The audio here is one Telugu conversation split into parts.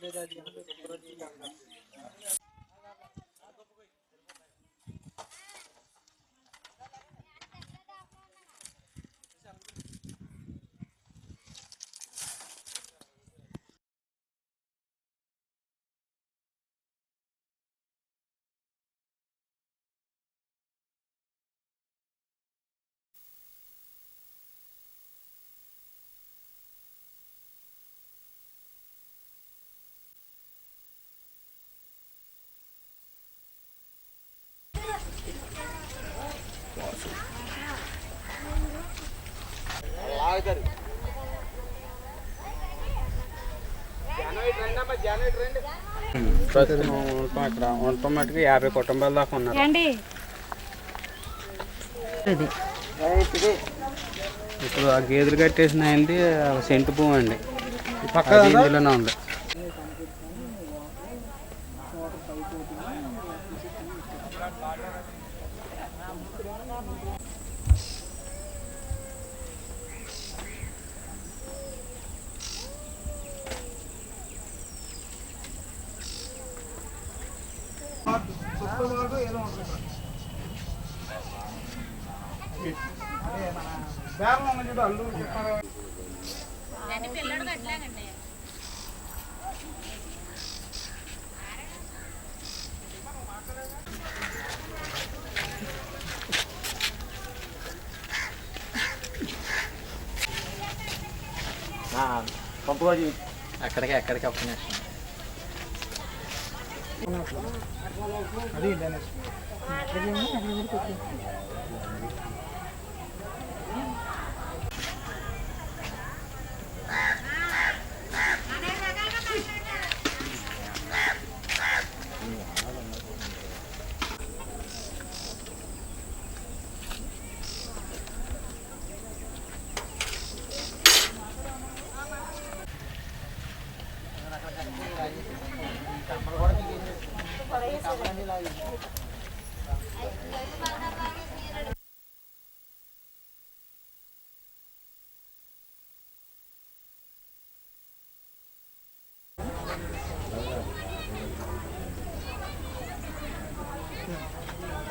Beda di hampir. ప్రస్తుతం ఉంటాం ఇక్కడ ఉంటాం మటుకు యాభై కుటుంబాల దాకా ఉన్నారు. ఏండి ఇప్పుడు ఆ గేదెలు కట్టేసిన అయింది సెంటు భూమి అండి. అది ఇందులోనే ఉంది అక్కడికి అక్కడికి అప్పుడు అది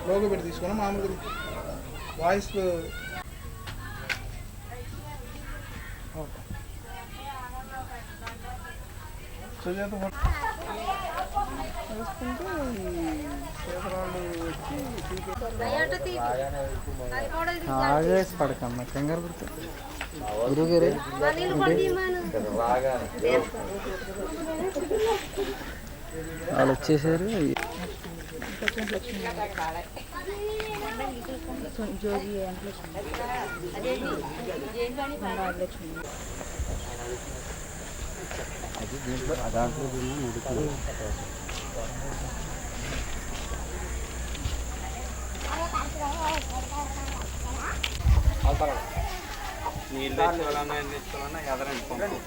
లోగో పెట్టి తీసుకున్నా మామూలుగా వాయిస్ ఓకే. సుజాత వేసుకుంటే చేతరాళ్ళు వచ్చి ఆగేసి పడకమ్మ కంగారు గురుగారు వాళ్ళు వచ్చేసారు. అది దీంట్లో దాంట్లో దీన్ని నీళ్ళు తెచ్చుకోవాలన్నా ఎన్ని తెచ్చుకోవాలన్నా ఎదరండి పంపు.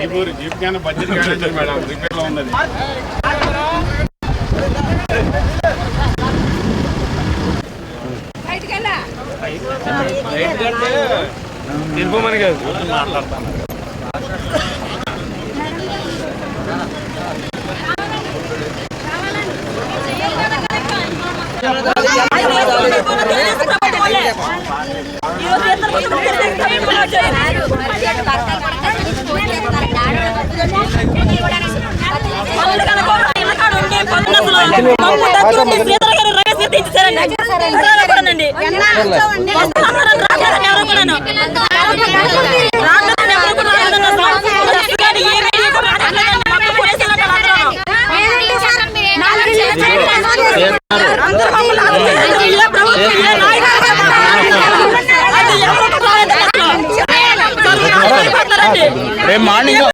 Budget manager madam. రిపేర్లో ఉన్నది. తెలుపమని కాదు అందరూ